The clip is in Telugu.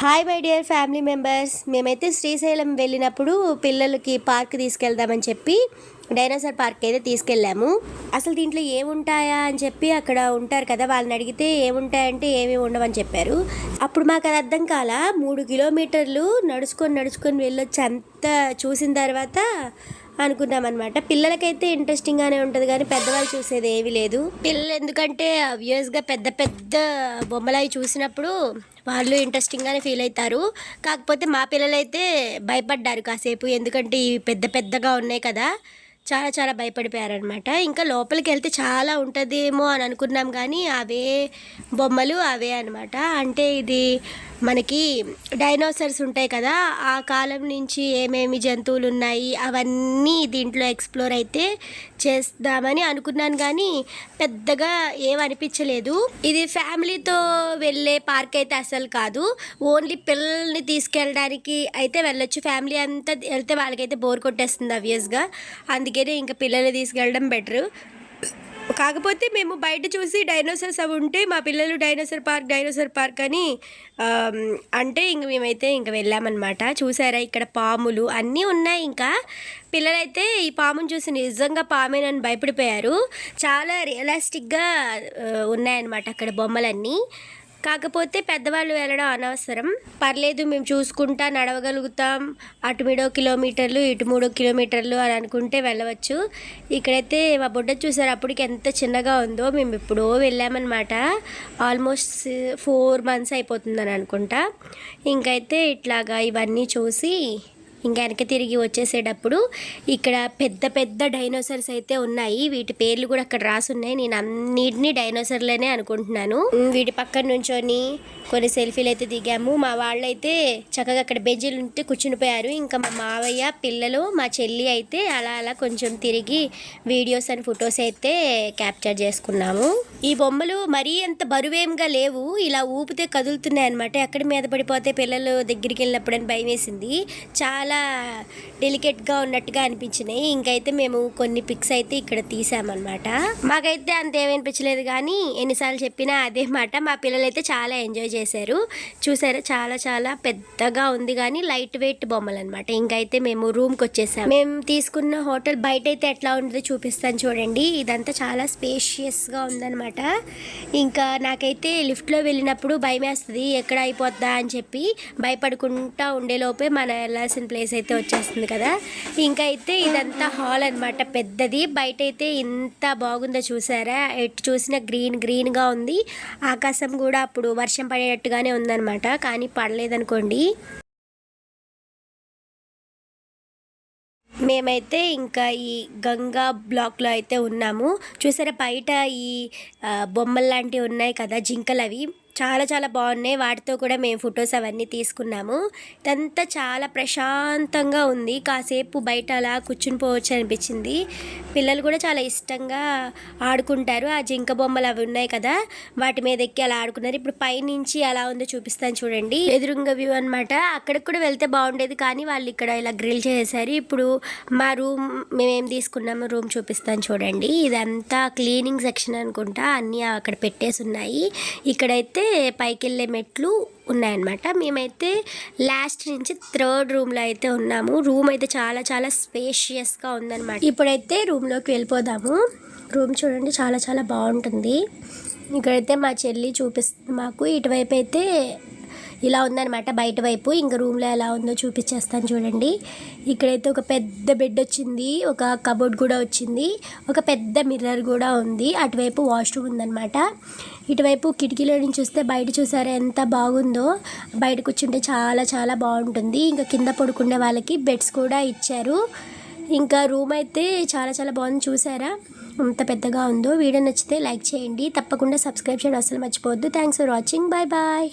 Hi my dear family members మేమైతే శ్రీశైలం వెళ్ళినప్పుడు పిల్లలకి పార్క్ తీసుకెళ్దామని చెప్పి డైనోసార్ పార్క్ అయితే తీసుకెళ్ళాము. అసలు దీంట్లో ఏముంటాయా అని చెప్పి అక్కడ ఉంటారు కదా వాళ్ళని అడిగితే ఏముంటాయంటే ఏమీ ఉండవని చెప్పారు. అప్పుడు మాకు అది అర్థం కాల మూడు కిలోమీటర్లు నడుచుకొని నడుచుకొని వెళ్ళొచ్చి అంతా చూసిన తర్వాత అనుకున్నాం అనమాట పిల్లలకైతే ఇంట్రెస్టింగ్గానే ఉంటుంది కానీ పెద్దవాళ్ళు చూసేది ఏమీ లేదు. పిల్లలు ఎందుకంటే అవ్యూస్గా పెద్ద పెద్ద బొమ్మలు అవి చూసినప్పుడు వాళ్ళు ఇంట్రెస్టింగ్గానే ఫీల్ అవుతారు. కాకపోతే మా పిల్లలైతే భయపడ్డారు కాసేపు. ఎందుకంటే ఇవి పెద్ద పెద్దగా ఉన్నాయి కదా. చాలా చాలా భయపడిపోయారనమాట ఇంకా లోపలికి వెళ్తే చాలా ఉంటుందేమో అని అనుకున్నాం కానీ అవే బొమ్మలు అవే అనమాట అంటే ఇది మనకి డైనోసర్స్ ఉంటాయి కదా ఆ కాలం నుంచి ఏమేమి జంతువులు ఉన్నాయి అవన్నీ దీంట్లో ఎక్స్ప్లోర్ అయితే చేద్దామని అనుకున్నాను కానీ పెద్దగా ఏమనిపించలేదు ఇది ఫ్యామిలీతో వెళ్ళే పార్క్ అయితే అసలు కాదు. ఓన్లీ పిల్లల్ని తీసుకెళ్ళడానికి అయితే వెళ్ళొచ్చు. ఫ్యామిలీ అంతా వెళ్తే వాళ్ళకైతే బోర్ కొట్టేస్తుంది అబ్వియస్గా అందుకనే ఇంకా పిల్లల్ని తీసుకెళ్ళడం బెటరు కాకపోతే మేము బయట చూసి డైనోసర్స్ అవి ఉంటే మా పిల్లలు డైనోసర్ పార్క్ డైనోసర్ పార్క్ అని అంటే ఇంక మేమైతే ఇంక వెళ్ళామన్నమాట. చూసారా ఇక్కడ పాములు అన్నీ ఉన్నాయి ఇంకా. పిల్లలైతే ఈ పామును చూసి నిజంగా పామేనని భయపడిపోయారు. చాలా రియలిస్టిక్గా ఉన్నాయన్నమాట అక్కడ బొమ్మలన్నీ. కాకపోతే పెద్దవాళ్ళు వెళ్ళడం అనవసరం. పర్లేదు మేము చూసుకుంటా నడవగలుగుతాం. అటు మీడో కిలోమీటర్లు ఇటు మూడో కిలోమీటర్లు అని అనుకుంటే వెళ్ళవచ్చు. ఇక్కడైతే మా బుడ్డ చూసారు అప్పటికి ఎంత చిన్నగా ఉందో. మేము ఎప్పుడో వెళ్ళామన్నమాట. ఆల్మోస్ట్ ఫోర్ మంత్స్ అయిపోతుందని అనుకుంటా. ఇంకైతే ఇట్లాగా ఇవన్నీ చూసి ఇంకా వెనక తిరిగి వచ్చేసేటప్పుడు ఇక్కడ పెద్ద పెద్ద డైనోసర్స్ అయితే ఉన్నాయి. వీటి పేర్లు కూడా అక్కడ రాసి ఉన్నాయి నేను అన్నిటినీ డైనోసర్లనే అనుకుంటున్నాను. వీటి పక్కన నుంచొని కొన్ని సెల్ఫీలు అయితే దిగాము. మా వాళ్ళైతే చక్కగా అక్కడ బెంచీలు ఉంటే కూర్చునిపోయారు. ఇంకా మా మావయ్య పిల్లలు మా చెల్లి అయితే అలా అలా కొంచెం తిరిగి వీడియోస్ అండ్ ఫొటోస్ అయితే క్యాప్చర్ చేసుకున్నాము. ఈ బొమ్మలు మరీ అంత బరువేంగా లేవు. ఇలా ఊపితే కదులుతున్నాయి అనమాట ఎక్కడ మీద పడిపోతే పిల్లలు దగ్గరికి వెళ్ళినప్పుడు అని భయం వేసింది. చాలా డెలికేట్గా ఉన్నట్టుగా అనిపించినాయి. ఇంకైతే మేము కొన్ని పిక్స్ అయితే ఇక్కడ తీసామన్నమాట. మాకైతే అంత ఏమనిపించలేదు కానీ ఎన్నిసార్లు చెప్పినా అదే మాట. మా పిల్లలు అయితే చాలా ఎంజాయ్ చేశారు. చూసారా చాలా చాలా పెద్దగా ఉంది కానీ లైట్ వెయిట్ బొమ్మలు అనమాట ఇంకైతే మేము రూమ్కి వచ్చేసాము మేము తీసుకున్న హోటల్ బయట అయితే ఎట్లా ఉంటుందో చూపిస్తాను చూడండి. ఇదంతా చాలా స్పేషియస్గా ఉందన్నమాట. ఇంకా నాకైతే లిఫ్ట్లో వెళ్ళినప్పుడు భయం వేస్తుంది ఎక్కడ అయిపోద్దా అని చెప్పి భయపడుకుంటా ఉండేలోపే మన వెళ్ళాల్సిన ప్లేస్ ప్లేస్ అయితే వచ్చేస్తుంది కదా. ఇంకా అయితే ఇదంతా హాల్ అనమాట పెద్దది. బయట అయితే ఇంత బాగుందో చూసారా? ఎటు చూసినా గ్రీన్ గ్రీన్గా ఉంది. ఆకాశం కూడా అప్పుడు వర్షం పడేటట్టుగానే ఉందన్నమాట. కానీ పడలేదనుకోండి. మేమైతే ఇంకా ఈ గంగా బ్లాక్లో అయితే ఉన్నాము. చూసారా బయట ఈ బొమ్మలు లాంటివి ఉన్నాయి కదా జింకలు అవి చాలా చాలా బాగున్నాయి. వాటితో కూడా మేము ఫొటోస్ అవన్నీ తీసుకున్నాము. ఇదంతా చాలా ప్రశాంతంగా ఉంది. కాసేపు బయట అలా కూర్చుని పోవచ్చు అనిపించింది. పిల్లలు కూడా చాలా ఇష్టంగా ఆడుకుంటారు. ఆ జింక బొమ్మలు అవి ఉన్నాయి కదా వాటి మీద ఎక్కి అలా ఆడుకున్నారు. ఇప్పుడు పైనుంచి అలా ఉందో చూపిస్తాను చూడండి. ఎదురుంగ వ్యూ అనమాట అక్కడికి కూడా వెళ్తే బాగుండేది కానీ వాళ్ళు ఇక్కడ ఇలా గ్రిల్ చేసేసారు. ఇప్పుడు మా రూమ్ మేమేం తీసుకున్నాము రూమ్ చూపిస్తాను చూడండి. ఇదంతా క్లీనింగ్ సెక్షన్ అనుకుంటా. అన్నీ అక్కడ పెట్టేసి ఉన్నాయి. ఇక్కడైతే పైకి వెళ్ళే మెట్లు ఉన్నాయన్నమాట. మేమైతే లాస్ట్ నుంచి థర్డ్ రూమ్లో అయితే ఉన్నాము. రూమ్ అయితే చాలా చాలా స్పేషియస్గా ఉందన్నమాట. ఇప్పుడైతే రూమ్లోకి వెళ్ళిపోదాము. రూమ్ చూడండి చాలా చాలా బాగుంటుంది. ఇక్కడైతే మా చెల్లి చూపిస్తుంది మాకు ఇటువైపు అయితే ఇలా ఉందనమాట బయట వైపు ఇంకా రూమ్లో ఎలా ఉందో చూపించేస్తాను చూడండి. ఇక్కడైతే ఒక పెద్ద బెడ్ వచ్చింది. ఒక కబోర్డ్ కూడా వచ్చింది. ఒక పెద్ద మిర్రర్ కూడా ఉంది. అటువైపు వాష్రూమ్ ఉందనమాట ఇటువైపు కిటికీలో నుంచి చూస్తే బయట చూసారా ఎంత బాగుందో. బయట కూర్చుంటే చాలా చాలా బాగుంటుంది. ఇంకా కింద పడుకునే వాళ్ళకి బెడ్స్ కూడా ఇచ్చారు. ఇంకా రూమ్ అయితే చాలా చాలా బాగుంది. చూసారా? ఎంత పెద్దగా ఉందో. వీడియో నచ్చితే లైక్ చేయండి. తప్పకుండా సబ్స్క్రైబ్ చేయడం. అసలు మర్చిపోవద్దు. Thanks for watching. Bye bye.